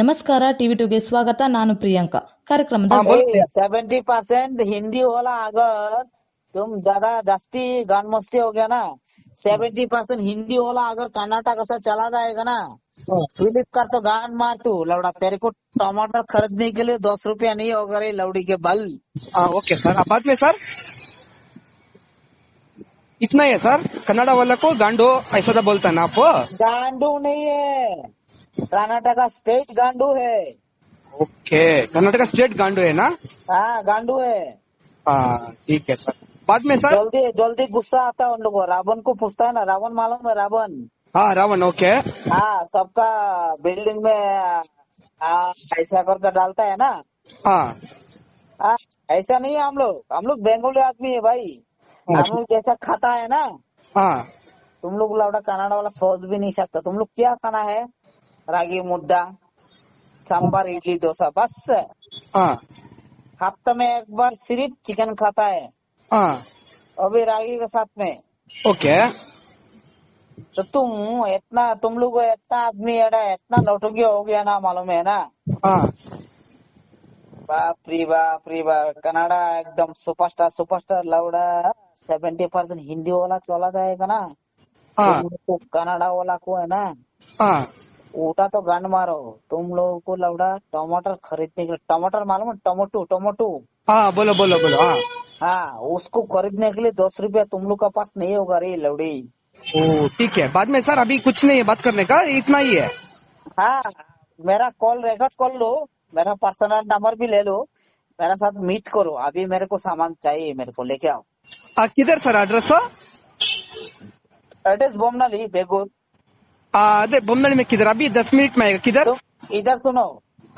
ನಮಸ್ಕಾರ ಟಿವಿ ಟುಗೆ ಸ್ವಾಗತ ನಾನು ಪ್ರಿಯಾಂಕಾ ಕಾರ್ಯಕ್ರಮದ सेवेंटी परसेंट हिंदी वाला अगर तुम ज्यादा जास्ती गान मस्ती हो गया ना सेवेंटी परसेंट हिंदी वाला अगर कर्नाटक ऐसा चला जाएगा ना फिलिप का तो गान मार तू लौड़ा तेरे को टमाटर खरीदने के लिए दस रुपया नहीं होगा रे लौड़ी के बल हाँ ओके सर अब बाद में सर इतना ही है सर कन्नड़ा वाला को गांडो ऐसा तो बोलता है ना आप गांडू नहीं है कर्नाटक का स्टेट गांडू है। ओके कर्नाटक स्टेट गांडो है ना? हाँ गांडू है। हाँ ठीक है सर। बाद में सर? जल्दी जल्दी गुस्सा आता है उन लोगों रावण को पूछता है ना रावण मालूम है रावण? हाँ रावण ओके। हाँ सबका बिल्डिंग में ऐसा करके डालता है ना? हाँ। हाँ, ऐसा नहीं है हम लोग। हम लोग बेंगोली आदमी है भाई। हम लोग जैसा खाता है ना? हाँ। तुम लोग लौड़ा कनाडा वाला सोच भी नहीं सकता। तुम लोग क्या खाना है? रागी मुद्दा सांबर इडली डोसा बस हफ़्ते में एक बार सिर्फ़ चिकन खाता है अभी रागी के साथ में ओके तो तुम इतना तुम लोग इतना आदमी एड़ा इतना नौटंकी हो गया ना मालूम है ना बाप रे बाप रे बाप कनाडा एकदम सुपरस्टार सुपरस्टार लौड़ा सेवेंटी परसेंट हिंदी वाला चला जाएगा ना को कनाडा वाला को है ना उठा तो गांड मारो। तुम लोगों को लौड़ा टमाटर खरीदने के लिए। टमाटर मालूम है? Tomato tomato. हाँ बोलो बोलो बोलो हाँ। हाँ उसको खरीदने के लिए दस रुपया तुम लोग का पास नहीं होगा रे लौड़ी ओ ठीक है। बाद में सर अभी कुछ नहीं है बात करने का इतना ही है। हाँ मेरा कॉल रिकॉर्ड कर लो। मेरा पर्सनल नंबर भी ले लो। मेरे साथ मीट करो। अभी मेरे को सामान चाहिए मेरे को लेके आओ। किधर sir address address Bommanahalli Begur अरे बम्बई में किधर? अभी दस मिनट में आएगा। किधर? इधर सुनो।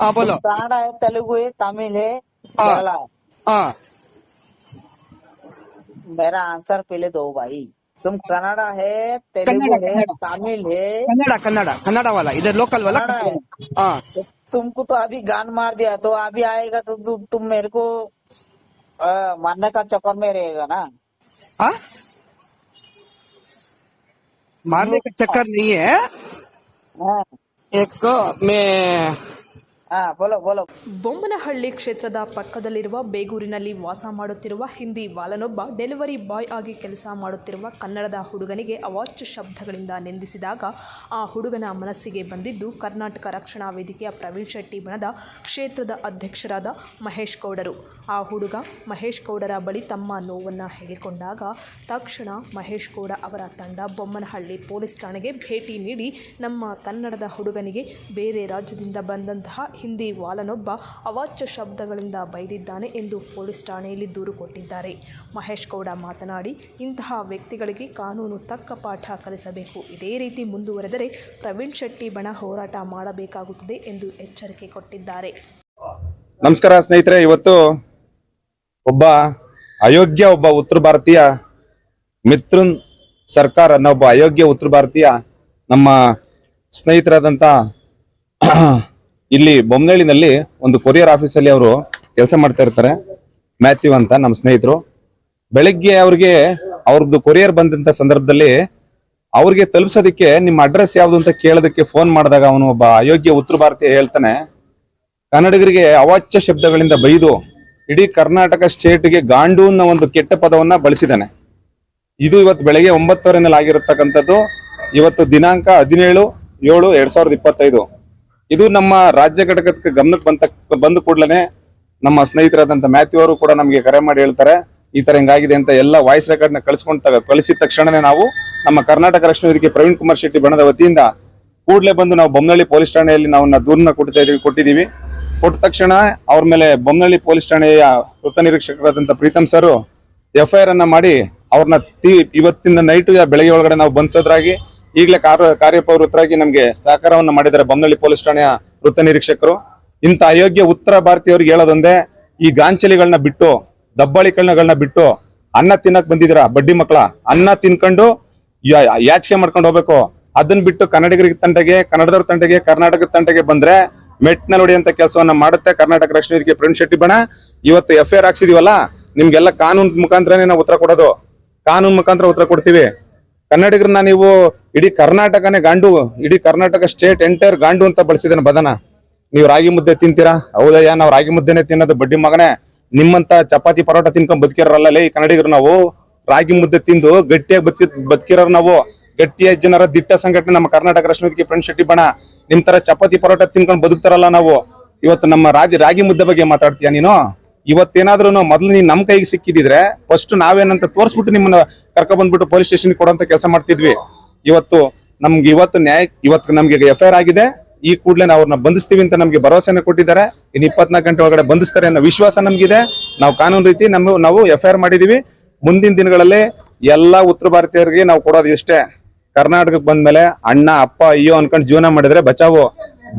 हाँ बोलो। कन्नड़ा है तेलुगु है तमिल है हाँ। केरला है। हाँ। मेरा आंसर पहले दो भाई। तुम कन्नड़ा है तेलुगु है तमिल है। कन्नड़ा कन्नड़ा कन्नड़ा वाला। इधर लोकल वाला। कन्नड़ा है। हाँ। तो तुमको तो अभी गान मार दिया तो अभी आएगा तो तु, तुम मेरे को आ, मारने का चक्कर में रहेगा ना। हाँ? मारने का चक्कर नहीं है। हाँ। एक मैं ಬೊಮ್ಮನಹಳ್ಳಿ ಕ್ಷೇತ್ರದ ಪಕ್ಕದಲ್ಲಿರುವ ಬೇಗೂರಿನಲ್ಲಿ ವಾಸ ಮಾಡುತ್ತಿರುವ ಹಿಂದಿ ಬಾಲನೊಬ್ಬ ಡೆಲಿವರಿ ಬಾಯ್ ಆಗಿ ಕೆಲಸ ಮಾಡುತ್ತಿರುವ ಕನ್ನಡದ ಹುಡುಗನಿಗೆ ಅವಾಚ್ಯ ಶಬ್ದಗಳಿಂದ ನಿಂದಿಸಿದಾಗ ಆ ಹುಡುಗನ ಮನಸ್ಸಿಗೆ ಬಂದಿದ್ದು ಕರ್ನಾಟಕ ರಕ್ಷಣಾ ವೇದಿಕೆಯ ಪ್ರವೀಣ್ ಶೆಟ್ಟಿ ಬಣದ ಕ್ಷೇತ್ರದ ಅಧ್ಯಕ್ಷರಾದ ಮಹೇಶ್ ಗೌಡರು. ಆ ಹುಡುಗ ಮಹೇಶ್ ಗೌಡರ ಬಳಿ ತಮ್ಮ ನೋವನ್ನು ಹೇಳಿಕೊಂಡಾಗ ತಕ್ಷಣ ಮಹೇಶ್ ಗೌಡ ಅವರ ತಂಡ ಬೊಮ್ಮನಹಳ್ಳಿ ಪೊಲೀಸ್ ಠಾಣೆಗೆ ಭೇಟಿ ನೀಡಿ ನಮ್ಮ ಕನ್ನಡದ ಹುಡುಗನಿಗೆ ಬೇರೆ ರಾಜ್ಯದಿಂದ ಬಂದಂತಹ ಹಿಂದಿ ವಾಲನೊಬ್ಬ ಅವಾಚ್ಯ ಶಬ್ದಗಳಿಂದ ಬೈದಿದ್ದಾನೆ ಎಂದು ಪೊಲೀಸ್ ಠಾಣೆಯಲ್ಲಿ ದೂರು ಕೊಟ್ಟಿದ್ದಾರೆ. ಮಹೇಶ್ ಗೌಡ ಮಾತನಾಡಿ, ಇಂತಹ ವ್ಯಕ್ತಿಗಳಿಗೆ ಕಾನೂನು ತಕ್ಕ ಪಾಠ ಕಲಿಸಬೇಕು. ಇದೇ ರೀತಿ ಮುಂದುವರೆದರೆ ಪ್ರವೀಣ್ ಶೆಟ್ಟಿ ಬಣ ಹೋರಾಟ ಮಾಡಬೇಕಾಗುತ್ತದೆ ಎಂದು ಎಚ್ಚರಿಕೆ ಕೊಟ್ಟಿದ್ದಾರೆ. ನಮಸ್ಕಾರ ಸ್ನೇಹಿತರೆ, ಇವತ್ತು ಒಬ್ಬ ಅಯೋಗ್ಯ ಒಬ್ಬ ಉತ್ತರ ಭಾರತೀಯ ಮಿತ್ರನ್ ಸರ್ಕಾರ, ಅನ್ನೋ ಒಬ್ಬ ಅಯೋಗ್ಯ ಉತ್ತರ ಭಾರತೀಯ ನಮ್ಮ ಸ್ನೇಹಿತರಾದಂತ ಇಲ್ಲಿ ಬೊಮ್ಮನಹಳ್ಳಿನಲ್ಲಿ ಒಂದು ಕೊರಿಯರ್ ಆಫೀಸಲ್ಲಿ ಅವರು ಕೆಲಸ ಮಾಡ್ತಾ ಇರ್ತಾರೆ. ಮ್ಯಾಥ್ಯೂ ಅಂತ ನಮ್ಮ ಸ್ನೇಹಿತರು. ಬೆಳಿಗ್ಗೆ ಅವ್ರಿಗೆ ಅವ್ರದ್ದು ಕೊರಿಯರ್ ಬಂದಂತ ಸಂದರ್ಭದಲ್ಲಿ ಅವ್ರಿಗೆ ತಲುಪಿಸೋದಕ್ಕೆ ನಿಮ್ಮ ಅಡ್ರೆಸ್ ಯಾವ್ದು ಅಂತ ಕೇಳೋದಕ್ಕೆ ಫೋನ್ ಮಾಡಿದಾಗ ಅವನು ಒಬ್ಬ ಅಯೋಗ್ಯ ಉತ್ತರ ಭಾರತೀಯ ಹೇಳ್ತಾನೆ. ಕನ್ನಡಿಗರಿಗೆ ಅವಾಚ್ಯ ಶಬ್ದಗಳಿಂದ ಬೈದು ಇಡೀ ಕರ್ನಾಟಕ ಸ್ಟೇಟ್ಗೆ ಗಾಂಡು ಅನ್ನೋ ಒಂದು ಕೆಟ್ಟ ಪದವನ್ನ ಬಳಸಿದ್ದಾನೆ. ಇದು ಇವತ್ತು ಬೆಳಗ್ಗೆ ಒಂಬತ್ತುವರೆನಲ್ಲಿ ಆಗಿರತಕ್ಕಂಥದ್ದು ಇವತ್ತು ದಿನಾಂಕ ಹದಿನೇಳು ಏಳು ಎರಡ್ ಸಾವಿರದ ಇಪ್ಪತ್ತೈದು. ಇದು ನಮ್ಮ ರಾಜ್ಯ ಘಟಕಕ್ಕೆ ಗಮನಕ್ಕೆ ಬಂತ, ಬಂದ ಕೂಡಲೇ ನಮ್ಮ ಸ್ನೇಹಿತರಾದಂತ ಮ್ಯಾಥ್ಯೂ ಅವರು ಕೂಡ ನಮಗೆ ಕರೆ ಮಾಡಿ ಹೇಳ್ತಾರೆ, ಈ ತರ ಹಿಂಗಾಗಿದೆ ಅಂತ ಎಲ್ಲ ವಾಯ್ಸ್ ರೆಕಾರ್ಡ್ನ ಕಳಿಸ್ಕೊಂಡ್ ಕಳಿಸಿದ ತಕ್ಷಣನೇ ನಾವು ನಮ್ಮ ಕರ್ನಾಟಕ ರಕ್ಷಣಾ ವೇದಿಕೆ ಪ್ರವೀಣ್ ಕುಮಾರ್ ಶೆಟ್ಟಿ ಬಣದ ವತಿಯಿಂದ ಕೂಡಲೇ ಬಂದು ನಾವು ಬೊಮ್ಮನಹಳ್ಳಿ ಪೊಲೀಸ್ ಠಾಣೆಯಲ್ಲಿ ನಾವು ದೂರನ್ನ ಕೊಡ್ತಾ ಇದೀವಿ ಕೊಟ್ಟಿದ್ದೀವಿ. ಕೊಟ್ಟ ತಕ್ಷಣ ಅವ್ರ ಮೇಲೆ ಬೊಮ್ಮನಹಳ್ಳಿ ಪೊಲೀಸ್ ಠಾಣೆಯ ವೃತ್ತ ನಿರೀಕ್ಷಕರಾದಂತ Preetam sir, F I R ಅನ್ನ ಮಾಡಿ ಅವ್ರನ್ನ ತೀ ಇವತ್ತಿನ ನೈಟ್ ಬೆಳಗ್ಗೆ ಒಳಗಡೆ ನಾವು ಬಂಧಿಸೋದ್ರಾಗಿ ಈಗಲೇ ಕಾರ್ಯ ಕಾರ್ಯಪ್ರವೃತ್ತರಾಗಿ ನಮಗೆ ಸಹಕಾರವನ್ನು ಮಾಡಿದ್ದಾರೆ ಬೊಮ್ಮನಹಳ್ಳಿ ಪೊಲೀಸ್ ಠಾಣೆಯ ವೃತ್ತ ನಿರೀಕ್ಷಕರು. ಇಂಥ ಅಯೋಗ್ಯ ಉತ್ತರ ಭಾರತೀಯವ್ರಿಗೆ ಹೇಳೋದೊಂದೇ, ಈ ಗಾಂಚಲಿಗಳನ್ನ ಬಿಟ್ಟು ದಬ್ಬಾಳಿಗಳನ್ನ ಬಿಟ್ಟು ಅನ್ನ ತಿನ್ನಕ್ ಬಂದಿದ್ದೀರಾ ಬಡ್ಡಿ ಮಕ್ಕಳ? ಅನ್ನ ತಿನ್ಕೊಂಡು ಯಾಚಿಕೆ ಮಾಡ್ಕೊಂಡು ಹೋಗ್ಬೇಕು. ಅದನ್ನ ಬಿಟ್ಟು ಕನ್ನಡಿಗರಿಗೆ ತಂಟೆಗೆ ಕನ್ನಡದವ್ರ ತಂಟೆಗೆ ಕರ್ನಾಟಕದ ತಂಟೆಗೆ ಬಂದ್ರೆ ಮೆಟ್ನ ನೋಡಿಯಂತ ಕೆಲಸವನ್ನ ಮಾಡುತ್ತೆ. ಕರ್ನಾಟಕ ರಕ್ಷಣಾ ವೇದಿಕೆ ಪ್ರೇಮ್ ಶೆಟ್ಟಿ ಬಣ. ಇವತ್ತು ಎಫ್ ಐ ಆರ್ ಹಾಕ್ಸಿದೀವಲ್ಲ, ನಿಮ್ಗೆಲ್ಲ ಕಾನೂನು ಮುಖಾಂತರನೇ ನಾವು ಉತ್ತರ ಕೊಡೋದು. ಕಾನೂನು ಮುಖಾಂತರ ಉತ್ತರ ಕೊಡ್ತೀವಿ. ಕನ್ನಡಿಗರನ್ನ ನೀವು ಇಡೀ ಕರ್ನಾಟಕನೇ ಗಾಂಡು, ಇಡೀ ಕರ್ನಾಟಕ ಸ್ಟೇಟ್ ಎಂಟೈರ್ ಗಾಂಡು ಅಂತ ಬಳಸಿದ್ದೇನೆ ಬದನ. ನೀವು ರಾಗಿ ಮುದ್ದೆ ತಿಂತೀರಾ? ಹೌದಯ್ಯ ನಾವು ರಾಗಿ ಮುದ್ದೆನೆ ತಿನ್ನೋದು? ಬಡ್ಡಿ ಮಗನೇ, ನಿಮ್ಮಂತ ಚಪಾತಿ ಪರೋಟ ತಿನ್ಕೊಂಡ್ ಬದುಕಿರಲ್ಲ ಈ ಕನ್ನಡಿಗರು ನಾವು? ರಾಗಿ ಮುದ್ದೆ ತಿಂದು ಗಟ್ಟಿಯಾಗಿ ಬದುಕಿ, ಬದುಕಿರೋರು ನಾವು? ಗಟ್ಟಿಯ ಜನರ ದಿಟ್ಟ ಸಂಘಟನೆ ನಮ್ಮ ಕರ್ನಾಟಕ ರಾಷ್ಟ್ರಪತಿ ಫ್ರೆಂಡ್ ಶೆಟ್ಟಿ ಬಣ, ನಿಮ್ ತರ ಚಪಾತಿ ಪರೋಟ ತಿನ್ಕೊಂಡ್ ಬದುಕ್ತಾರಲ್ಲ ನಾವು? ಇವತ್ತು ನಮ್ಮ ರಾಗಿ ರಾಗಿ ಮುದ್ದೆ ಬಗ್ಗೆ ಮಾತಾಡ್ತೀಯ ನೀನು? ಇವತ್ತೇನಾದ್ರೂ ಮೊದಲು ನೀನ್ ನಮ್ ಕೈಗೆ ಸಿಕ್ಕಿದಿದ್ರೆ ಫಸ್ಟ್ ನಾವೇನಂತ ತೋರಿಸ್ಬಿಟ್ಟು ನಿಮ್ಮನ್ನ ಕರ್ಕೊ ಬಂದ್ಬಿಟ್ಟು ಪೊಲೀಸ್ ಸ್ಟೇಷನ್ ಕೊಡೋಂತ ಕೆಲಸ ಮಾಡ್ತಿದ್ವಿ. ಇವತ್ತು ನಮ್ಗೆ ಇವತ್ತು ನ್ಯಾಯ, ಇವತ್ತು ನಮ್ಗೆ ಎಫ್ ಐ ಆಗಿದೆ. ಈ ಕೂಡಲೇ ನಾವು ಅವ್ರನ್ನ ಬಂಧಿಸ್ತೀವಿ ಅಂತ ನಮ್ಗೆ ಭರವಸೆನ ಕೊಟ್ಟಿದ್ದಾರೆ. ಇನ್ನು ಇಪ್ಪತ್ನಾಲ್ಕು ಗಂಟೆ ಒಳಗಡೆ ಬಂಧಿಸ್ತಾರೆ ಅನ್ನೋ ವಿಶ್ವಾಸ ನಮ್ಗಿದೆ. ನಾವು ಕಾನೂನು ರೀತಿ ನಮ್ಮ, ನಾವು ಎಫ್ ಐ ಆರ್ ಮಾಡಿದೀವಿ. ಮುಂದಿನ ದಿನಗಳಲ್ಲಿ ಎಲ್ಲಾ ಉತ್ತರ ಭಾರತೀಯರಿಗೆ ನಾವು ಕೊಡೋದು ಇಷ್ಟೇ ಕರ್ನಾಟಕಕ್ಕೆ ಬಂದ್ಮೇಲೆ ಅಣ್ಣ, ಅಪ್ಪ, ಅಯ್ಯೋ ಅನ್ಕೊಂಡು ಜೀವನ ಮಾಡಿದ್ರೆ ಬಚಾವು.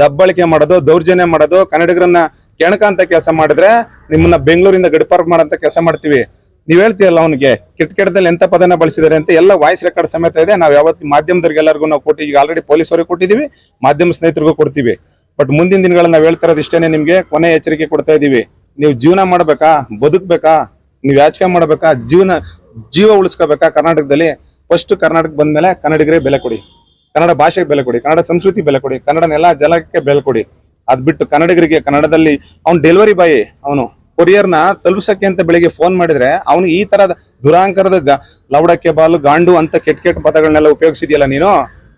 ದಬ್ಬಳಿಕೆ ಮಾಡೋದು, ದೌರ್ಜನ್ಯ ಮಾಡೋದು, ಕನ್ನಡಿಗರನ್ನ ಕೆಣಕಂತ ಕೆಲಸ ಮಾಡಿದ್ರೆ ನಿಮ್ಮನ್ನ ಬೆಂಗಳೂರಿಂದ ಗಡಿಪಾರ್ಕ್ ಮಾಡಂತ ಕೆಲಸ ಮಾಡ್ತೀವಿ. ನೀವ್ ಹೇಳ್ತೀಯಲ್ಲ ಅವನಿಗೆ ಕೆಟ್ಟ ಕೆಟ್ಟದಲ್ಲಿ ಎಂತ ಪದನ ಬಳಸಿದ್ದಾರೆ? ಅಂತ ಎಲ್ಲ ವಾಯ್ಸ್ ರೆಕಾರ್ಡ್ ಸಮೇತ ಇದೆ. ನಾವು ಯಾವತ್ತು ಮಾಧ್ಯಮದವ್ರಿಗೆ ಎಲ್ಲರಿಗೂ ನಾವು ಕೊಟ್ಟು, ಈಗ ಆಲ್ರೆಡಿ ಪೊಲೀಸರಿಗೆ ಕೊಟ್ಟಿದೀವಿ ಮಾಧ್ಯಮ ಸ್ನೇಹಿತರಿಗೂ ಕೊಡ್ತೀವಿ. ಬಟ್ ಮುಂದಿನ ದಿನಗಳಲ್ಲಿ ನಾವು ಹೇಳ್ತಾ ಇರೋದು ಇಷ್ಟೇನೆ ನಿಮ್ಗೆ, ಕೊನೆ ಎಚ್ಚರಿಕೆ ಕೊಡ್ತಾ ಇದೀವಿ ನೀವು ಜೀವನ ಮಾಡ್ಬೇಕಾ? ಬದುಕ್ಬೇಕಾ? ನೀವು ಯಾಚಿಕೆ ಮಾಡ್ಬೇಕಾ? ಜೀವನ, ಜೀವ ಉಳಿಸ್ಕೋಬೇಕಾ? ಕರ್ನಾಟಕದಲ್ಲಿ ಫಸ್ಟ್ ಕರ್ನಾಟಕ ಬಂದ್ಮೇಲೆ ಕನ್ನಡಿಗರೇ ಬೆಲೆ ಕೊಡಿ. ಕನ್ನಡ ಭಾಷೆಗೆ ಬೆಲೆ ಕೊಡಿ. ಕನ್ನಡ ಸಂಸ್ಕೃತಿ ಬೆಲೆ ಕೊಡಿ. ಕನ್ನಡ ನೆಲ ಜಲಕ್ಕೆ ಬೆಲೆ ಕೊಡಿ. ಅದ್ ಬಿಟ್ಟು ಕನ್ನಡಿಗರಿಗೆ ಕನ್ನಡದಲ್ಲಿ ಅವ್ನು ಡೆಲಿವರಿ ಬಾಯ್ ಅವನು ಕೊರಿಯರ್ನ ತಲುಪಿಸಕ್ಕೆ ಅಂತ ಬೆಳಿಗ್ಗೆ ಫೋನ್ ಮಾಡಿದ್ರೆ ಅವನು ಈ ತರದ ದುರಾಂಕರದ ಲವಡಕ್ಕೆ ಬಾಲು ಗಾಂಡು ಅಂತ ಕೆಟ್ಟ ಕೆಟ್ಟ ಪದಗಳನ್ನೆಲ್ಲ ಉಪಯೋಗಿಸಿದ್ಯಲ್ಲ ನೀನು?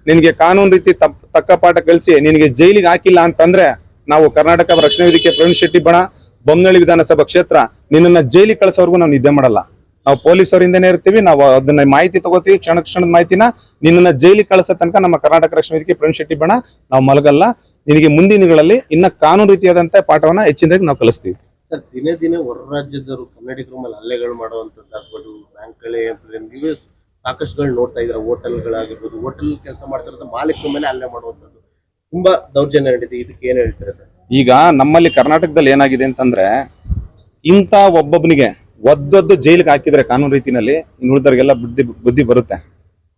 ನಿನ್ಗೆ ಕಾನೂನು ರೀತಿ ತಪ್ಪ ತಕ್ಕ ಪಾಠ ಕಲಿಸಿ, ನಿನಗೆ ಜೈಲಿಗೆ ಹಾಕಿಲ್ಲ ಅಂತಂದ್ರೆ ನಾವು ಕರ್ನಾಟಕ ರಕ್ಷಣಾ ವೇದಿಕೆ ಪ್ರವೀಣ್ ಶೆಟ್ಟಿ ಬಣ ಬೊಮ್ಮನಹಳ್ಳಿ ವಿಧಾನಸಭಾ ಕ್ಷೇತ್ರ, ನಿನ್ನನ್ನ ಜೈಲಿಗೆ ಕಳಿಸೋವರೆಗೂ ನಾವು ನಿದ್ದೆ ಮಾಡಲ್ಲ. ನಾವು ಪೊಲೀಸರಿಂದನೇ ಇರ್ತೀವಿ, ನಾವು ಅದನ್ನ ಮಾಹಿತಿ ತಗೋತೀವಿ ಕ್ಷಣ ಕ್ಷಣದ ಮಾಹಿತಿನ ನಿನ್ನನ್ನ ಜೈಲಿಗೆ ಕಳಿಸೋ ತನಕ ನಮ್ಮ ಕರ್ನಾಟಕ ರಕ್ಷಣಾ ವೇದಿಕೆ ಪ್ರವೀಣ್ ಶೆಟ್ಟಿ ಬಣ, ನಾವು ಮಲಗಲ್ಲ. ನಿನಗೆ ಮುಂದಿನ ದಿನಗಳಲ್ಲಿ ಇನ್ನ ಕಾನೂನು ರೀತಿಯಾದಂತಹ ಪಾಠವನ್ನ ಹೆಚ್ಚಿನದಾಗಿ ನಾವು ಕಲಿಸ್ತೀವಿ. ಸರ್ ದಿನೇ ದಿನೇ ಹೊರ ರಾಜ್ಯದವರು ಕನ್ನಡಿಗರ ಮೇಲೆ ಹಲ್ಲೆಗಳು ಮಾಡುವಂತದ್ದಾಗ್ಬೋದು ಬ್ಯಾಂಕ್ಗಳೇ ನೀವೇ ಸಾಕಷ್ಟುಗಳು ನೋಡ್ತಾ ಇದ್ರೆ ಹೋಟೆಲ್ಗಳಾಗಿರ್ಬೋದು ಹೋಟೆಲ್ ಕೆಲಸ ಮಾಡ್ತಿರೋದು ಮಾಲೀಕರ ಮೇಲೆ ಹಲ್ಲೆ ಮಾಡುವಂತದ್ದು ತುಂಬಾ ದೌರ್ಜನ್ಯ ನಡೀತಿದೆ. ಇದಕ್ಕೆ ಏನ್ ಹೇಳ್ತಾರೆ ಸರ್? ಈಗ ನಮ್ಮಲ್ಲಿ ಕರ್ನಾಟಕದಲ್ಲಿ ಏನಾಗಿದೆ ಅಂತಂದ್ರೆ ಇಂತ ಒಬ್ಬೊಬ್ಬನಿಗೆ ಒದ್ದೊದ್ದು ಜೈಲಿಗೆ ಹಾಕಿದ್ರೆ ಕಾನೂನು ರೀತಿನಲ್ಲಿ ಇನ್ನು ಉಳಿದವ್ರಿಗೆಲ್ಲ ಬುದ್ಧಿ ಬುದ್ಧಿ ಬರುತ್ತೆ.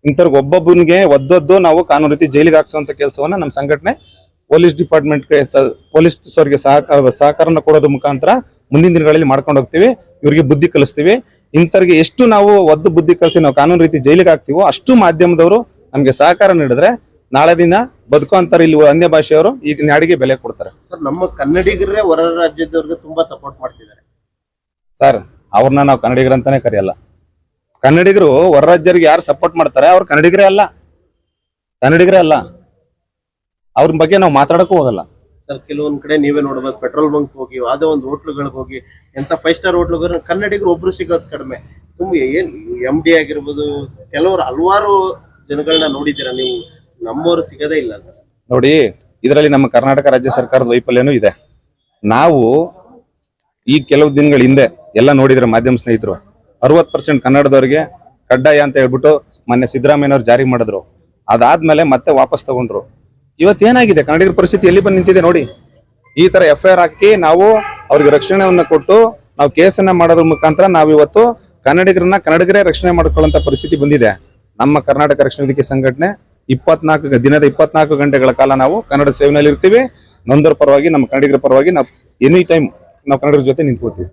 ಇಂಥವ್ರಿಗೆ ಒಬ್ಬೊಬ್ಬನಿಗೆ ಒದ್ದೊದ್ದು ನಾವು ಕಾನೂನು ರೀತಿ ಜೈಲಿಗೆ ಹಾಕ್ಸುವಂತ ಕೆಲಸವನ್ನ ನಮ್ಮ ಸಂಘಟನೆ ಪೊಲೀಸ್ ಡಿಪಾರ್ಟ್ಮೆಂಟ್ಗೆ ಪೊಲೀಸ್ ಅವರಿಗೆ ಸಹಕಾರ ಸಹಕಾರನ ಕೊಡೋದ್ರ ಮುಖಾಂತರ ಮುಂದಿನ ದಿನಗಳಲ್ಲಿ ಮಾಡ್ಕೊಂಡು ಹೋಗ್ತೀವಿ ಇವರಿಗೆ ಬುದ್ಧಿ ಕಲಿಸ್ತೀವಿ. ಇಂಥವ್ರಿಗೆ ಎಷ್ಟು ನಾವು ಒದ್ದು ಬುದ್ಧಿ ಕಲಿಸಿ ನಾವು ಕಾನೂನು ರೀತಿ ಜೈಲಿಗೆ ಹಾಕ್ತೀವೋ ಅಷ್ಟು ಮಾಧ್ಯಮದವರು ನಮಗೆ ಸಹಕಾರ ನೀಡಿದ್ರೆ ನಾಳೆ ದಿನ ಬದುಕೋ ಅಂತಾರೆ ಇಲ್ಲಿ ಅನ್ಯ ಭಾಷೆಯವರು ಈಗ ನಾಡಿಗೆ ಬೆಲೆ ಕೊಡ್ತಾರೆ. ಸರ್ ನಮ್ಮ ಕನ್ನಡಿಗರೇ ಹೊರ ರಾಜ್ಯದವ್ರಿಗೆ ತುಂಬಾ ಸಪೋರ್ಟ್ ಮಾಡ್ತಿದ್ದಾರೆ. ಸರ್ ಅವ್ರನ್ನ ನಾವು ಕನ್ನಡಿಗರಂತಾನೆ ಕರೆಯಲ್ಲ. ಕನ್ನಡಿಗರು ಹೊರ ರಾಜ್ಯರಿಗೆ ಯಾರು ಸಪೋರ್ಟ್ ಮಾಡ್ತಾರೆ ಅವ್ರು ಕನ್ನಡಿಗರೇ ಅಲ್ಲ. ಕನ್ನಡಿಗರೇ ಅಲ್ಲ. ಅವ್ರ ಬಗ್ಗೆ ನಾವು ಮಾತಾಡಕ್ಕೂ ಹೋಗಲ್ಲ. ಸರ್ ಕೆಲವೊಂದ್ ಕಡೆ ನೀವೇ ನೋಡಬಹುದು ಪೆಟ್ರೋಲ್ ಬಂಕ್ ಹೋಗಿ ಯಾವುದೇ ಒಂದು ಹೋಟ್ಲುಗಳಿಗೆ ಹೋಗಿ ಎಂತ ಫೈವ್ ಸ್ಟಾರ್ ಹೋಟ್ಲುಗಳು ಕನ್ನಡಿಗರು ಒಬ್ರು ಸಿಗೋದು ಕಡಿಮೆ. ತುಂಬ ಏನ್ ಎಂ ಡಿ ಆಗಿರ್ಬೋದು ಕೆಲವರು ಹಲವಾರು ಜನಗಳನ್ನ ನೋಡಿದ್ದೀರಾ ನೀವು? ನಮ್ಮವರು ಸಿಗದೇ ಇಲ್ಲ ನೋಡಿ ಇದರಲ್ಲಿ ನಮ್ಮ ಕರ್ನಾಟಕ ರಾಜ್ಯ ಸರ್ಕಾರದ ವೈಫಲ್ಯನೂ ಇದೆ. ನಾವು ಈ ಕೆಲವು ದಿನಗಳ ಹಿಂದೆ ಎಲ್ಲ ನೋಡಿದ್ರೆ ಮಾಧ್ಯಮ ಸ್ನೇಹಿತರು ಅರವತ್ ಪರ್ಸೆಂಟ್ ಕನ್ನಡದವರಿಗೆ ಕಡ್ಡಾಯ ಅಂತ ಹೇಳ್ಬಿಟ್ಟು ಮೊನ್ನೆ ಸಿದ್ದರಾಮಯ್ಯನವ್ರು ಜಾರಿ ಮಾಡಿದ್ರು. ಅದಾದ್ಮೇಲೆ ಮತ್ತೆ ವಾಪಸ್ ತಗೊಂಡ್ರು. ಇವತ್ತೇನಾಗಿದೆ ಕನ್ನಡಿಗರ ಪರಿಸ್ಥಿತಿ ಎಲ್ಲಿ ಬಂದು ನಿಂತಿದೆ ನೋಡಿ. ಈ ತರ ಎಫ್ ಐ ಆರ್ ಹಾಕಿ ನಾವು ಅವ್ರಿಗೆ ರಕ್ಷಣೆಯನ್ನ ಕೊಟ್ಟು ನಾವು ಕೇಸನ್ನ ಮಾಡೋದ್ರ ಮುಖಾಂತರ ನಾವು ಇವತ್ತು ಕನ್ನಡಿಗರನ್ನ ಕನ್ನಡಿಗರೇ ರಕ್ಷಣೆ ಮಾಡ್ಕೊಳ್ಳುವಂತ ಪರಿಸ್ಥಿತಿ ಬಂದಿದೆ. ನಮ್ಮ ಕರ್ನಾಟಕ ರಕ್ಷಣಾ ವೇದಿಕೆ ಸಂಘಟನೆ ಇಪ್ಪತ್ನಾಲ್ಕು ದಿನದ ಇಪ್ಪತ್ನಾಲ್ಕು ಗಂಟೆಗಳ ಕಾಲ ನಾವು ಕನ್ನಡ ಸೇವೆನಲ್ಲಿ ಇರ್ತೀವಿ ನೊಂದರ ಪರವಾಗಿ, ನಮ್ಮ ಕನ್ನಡಿಗರ ಪರವಾಗಿ ನಾವು ಎನಿ ಟೈಮ್ ನಾವು ಕನ್ನಡಿಗರ ಜೊತೆ ನಿಂತ್ಕೋತೀವಿ.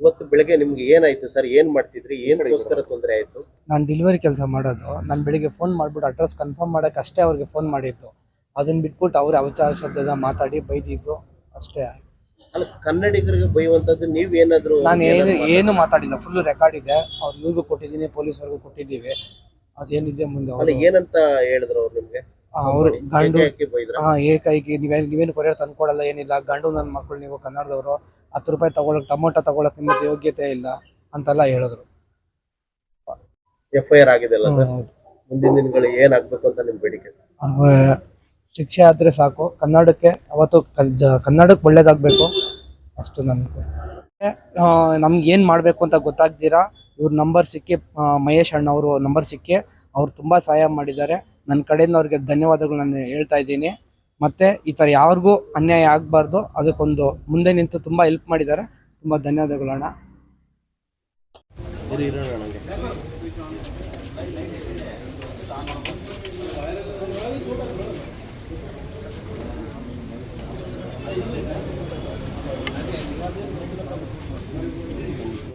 ಇವತ್ತು ಬೆಳಗ್ಗೆ ನಿಮ್ಗೆ ಏನಾಯ್ತು ಸರ್? ಏನ್ ಮಾಡ್ತಿದ್ರಿ? ಏನಕ್ಕೋಸ್ಕರ ತೊಂದರೆ ಆಯ್ತು? ನಾನು ಡೆಲಿವರಿ ಕೆಲಸ ಮಾಡೋದು. ನಾನು ಬೆಳಿಗ್ಗೆ ಫೋನ್ ಮಾಡಿಬಿಟ್ಟು ಅಡ್ರೆಸ್ ಕನ್ಫರ್ಮ್ ಮಾಡೋಕೆ ಅಷ್ಟೇ ಅವ್ರಿಗೆ ಫೋನ್ ಮಾಡಿತ್ತು ಅದನ್ನ ಬಿಟ್ಬಿಟ್ಟು ಅವ್ರ ಅವಚಾರ ಶಬ್ದದ ಮಾತಾಡಿ ಬೈದಿದ್ರು. ಅಷ್ಟೇ ಅಲ್ಲ ಕನ್ನಡಿಗರಿಗೆ ಬೈಯುವಂತದ್ದು ನೀವ್ ಏನಾದ್ರು ನಾನು ಏನು ಏನು ಮಾತಾಡಿಲ್ಲ. ಫುಲ್ ರೆಕಾರ್ಡ್ ಇದೆ. ಅವ್ರು ಇವ್ರಿಗೂ ಕೊಟ್ಟಿದ್ದೀನಿ ಪೊಲೀಸ್ ಅವ್ರಿಗೂ ಕೊಟ್ಟಿದ್ದೀವಿ. ಅದೇನಿದೆ ಮುಂದೆ ಅಲ್ಲ ಏನಂತ ಹೇಳಿದ್ರು ಅವ್ರು ನಿಮ್ಗೆ? ಅವರು ಗಂಡು ಹಾ ಏಕೈಕಿ ನೀವೇನು ನೀವೇನು ಕೊರಿಯರ್ ತಂದ್ಕೊಡಲ್ಲ ಏನಿಲ್ಲ. ಗಂಡು ನನ್ನ ಮಕ್ಕಳು ನೀವು ಕನ್ನಡದವರು ಹತ್ತು ರೂಪಾಯಿ ತಗೊಳಕ್ ಟೊಮೊಟೊ ತಗೊಳಕ್ ನಿಮ್ಮದು ಯೋಗ್ಯತೆ ಇಲ್ಲ ಅಂತೆಲ್ಲ ಹೇಳಿದ್ರು. ಎಫ್ ಐ ಆರ್ ಆಗಿದೆ ಅಲ್ಲ ಸರ್? ಮುಂದಿನ ದಿನಗಳು ಏನಾಗ್ಬೇಕು ಅಂತ ನಿಮ್ ಬೇಡಿಕೆ ಶಿಕ್ಷೆ ಆದ್ರೆ ಸಾಕು. ಕನ್ನಡಕ್ಕೆ ಅವತ್ತು ಕನ್ನಡಕ್ಕೆ ಒಳ್ಳೇದಾಗಬೇಕು. ಅಷ್ಟು ನನಗೆ ನಮ್ಗೆ ಏನ್ ಮಾಡ್ಬೇಕು ಅಂತ ಗೊತ್ತಾಗ್ದಿರಾ? ಇವ್ರ ನಂಬರ್ ಸಿಕ್ಕಿ ಆ, ಮಹೇಶ್ ಅಣ್ಣ ಅವರು ನಂಬರ್ ಸಿಕ್ಕಿ ಅವ್ರು ತುಂಬಾ ಸಹಾಯ ಮಾಡಿದ್ದಾರೆ. ನನ್ನ ಕಡೆಯಿಂದ ಅವ್ರಿಗೆ ಧನ್ಯವಾದಗಳು ನಾನು ಹೇಳ್ತಾ ಇದ್ದೀನಿ. ಮತ್ತು ಈ ಥರ ಯಾರಿಗೂ ಅನ್ಯಾಯ ಆಗಬಾರ್ದು. ಅದಕ್ಕೊಂದು ಮುಂದೆ ನಿಂತು ತುಂಬ ಹೆಲ್ಪ್ ಮಾಡಿದ್ದಾರೆ. ತುಂಬ ಧನ್ಯವಾದಗಳು ಅಣ್ಣ.